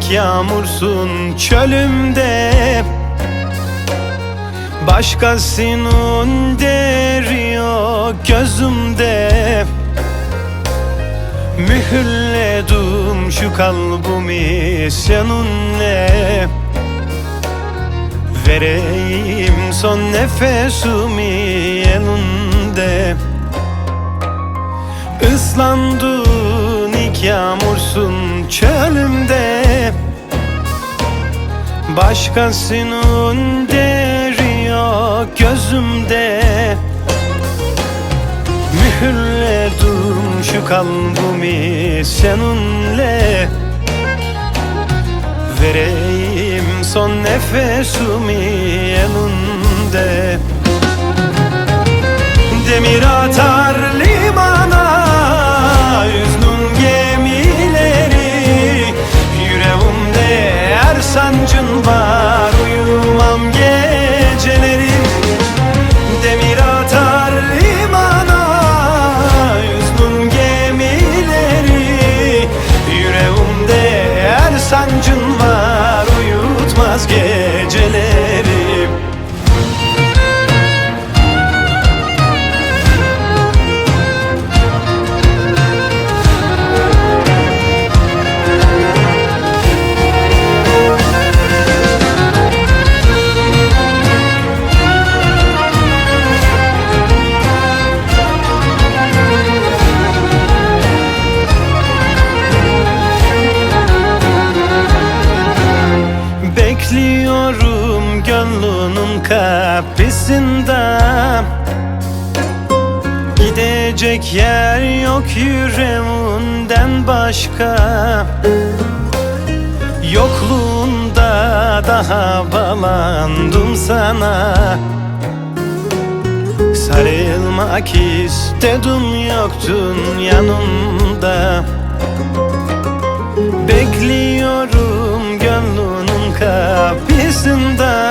ilk yağmursun çölümde. Başkasının deri yok gözümde. Mühürledim şu kalbimi seninle. Vereyim son nefesimi elinde. Islandın yağmursun çölümde. Başkasının deri yok gözümde Mühürledim şu kalbimi seninle. Vereyim son nefesimi elinde kapısında Gidecek yer yok yüreğinden başka. Yokluğunda daha bağlandım sana. Sarılmak istedim yoktun yanımda. Bekliyorum gönlünün kapısında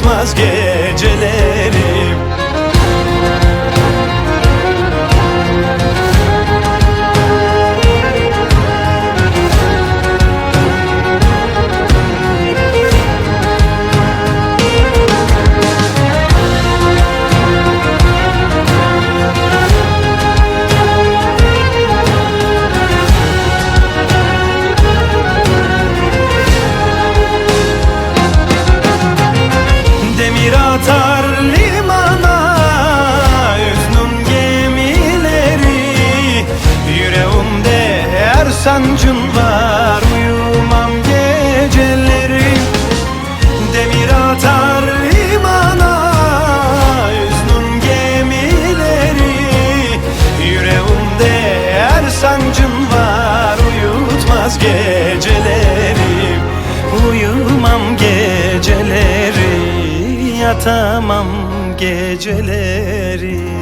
Uyutmaz geceleri sancın var Uyumam geceleri. Demir atar limana Yüznün gemileri. Yüreğimde her sancın var Uyutmaz geceleri. Uyumam geceleri Yatamam geceleri